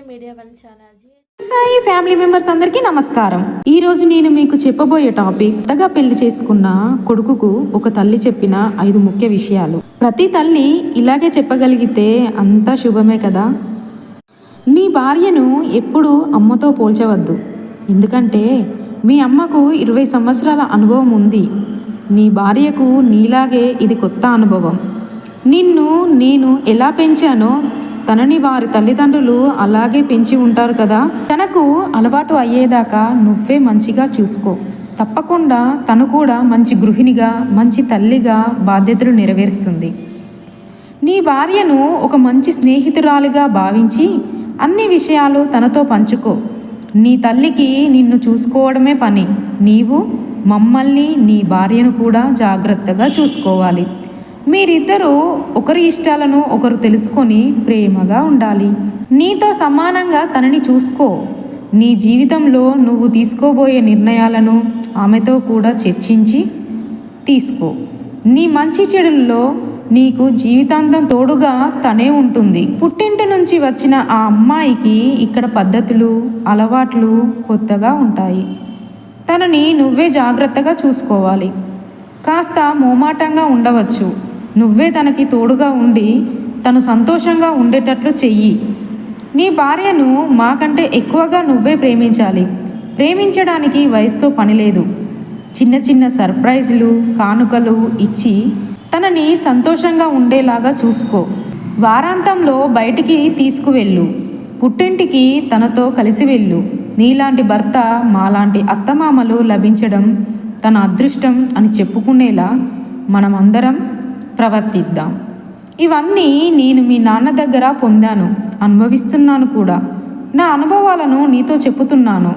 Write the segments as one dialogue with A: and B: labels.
A: Media one
B: Sai family members అందరికీ నమస్కారం. ఈ రోజు నేను మీకు చెప్పబోయే టాపిక్ కొత్తగా పెళ్ళి చేసుకున్న కొడుకుకు ఒక తల్లి చెప్పిన ఐదు ముఖ్య విషయాలు. ప్రతి తల్లి ఇలాగే చెప్పగలిగితే అంతా శుభమే కదా? నీ భార్యను ఎప్పుడూ అమ్మతో పోల్చవద్దు. ఎందుకంటే మీ అమ్మకు ఇరవై సంవత్సరాల అనుభవం ఉంది. నీ భార్యకు నీలాగే ఇది కొత్త అనుభవం. నిన్ను నేను ఎలా పెంచానో తనని వారి తల్లిదండ్రులు అలాగే పెంచి ఉంటారు కదా. తనకు అలవాటు అయ్యేదాకా నువ్వే మంచిగా చూసుకో. తప్పకుండా తను కూడా మంచి గృహిణిగా మంచి తల్లిగా బాధ్యతలు నెరవేరుస్తుంది. నీ భార్యను ఒక మంచి స్నేహితురాలిగా భావించి అన్ని విషయాలు తనతో పంచుకో. నీ తల్లికి నిన్ను చూసుకోవడమే పని. నీవు మమ్మల్ని నీ భార్యను కూడా జాగ్రత్తగా చూసుకోవాలి. మీరిద్దరూ ఒకరి ఇష్టాలను ఒకరు తెలుసుకొని ప్రేమగా ఉండాలి. నీతో సమానంగా తనని చూసుకో. నీ జీవితంలో నువ్వు తీసుకోబోయే నిర్ణయాలను ఆమెతో కూడా చర్చించి తీసుకో. నీ మంచి చెడుల్లో నీకు జీవితాంతం తోడుగా తనే ఉంటుంది. పుట్టింటి నుంచి వచ్చిన ఆ అమ్మాయికి ఇక్కడ పద్ధతులు అలవాట్లు కొత్తగా ఉంటాయి. తనని నువ్వే జాగ్రత్తగా చూసుకోవాలి. కాస్త మోమాటంగా ఉండవచ్చు. నువ్వే తనకి తోడుగా ఉండి తను సంతోషంగా ఉండేటట్లు చెయ్యి. నీ భార్యను మాకంటే ఎక్కువగా నువ్వే ప్రేమించాలి. ప్రేమించడానికి వయసుతో పని లేదు. చిన్న చిన్న సర్ప్రైజులు కానుకలు ఇచ్చి తనని సంతోషంగా ఉండేలాగా చూసుకో. వారాంతంలో బయటికి తీసుకువెళ్ళు. పుట్టింటికి తనతో కలిసి వెళ్ళు. నీలాంటి భర్త మాలాంటి అత్తమామలు లభించడం తన అదృష్టం అని చెప్పుకునేలా మనమందరం ప్రవర్తిద్దాం. ఇవన్నీ నేను మీ నాన్న దగ్గర పొందాను అనుభవిస్తున్నాను కూడా. నా అనుభవాలను నీతో చెప్పుతున్నాను.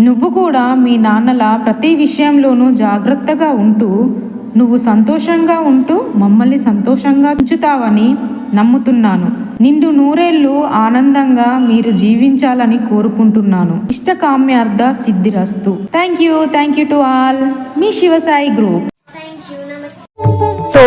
B: నువ్వు కూడా మీ నాన్నల ప్రతి విషయంలోనూ జాగ్రత్తగా ఉంటూ నువ్వు సంతోషంగా ఉంటూ మమ్మల్ని సంతోషంగా ఉంచుతావని నమ్ముతున్నాను. నిండు నూరేళ్ళు ఆనందంగా మీరు జీవించాలని కోరుకుంటున్నాను. ఇష్టకామ్యార్థ సిద్ధిరస్తు. Thank you thank you to all. Me Shivasai group.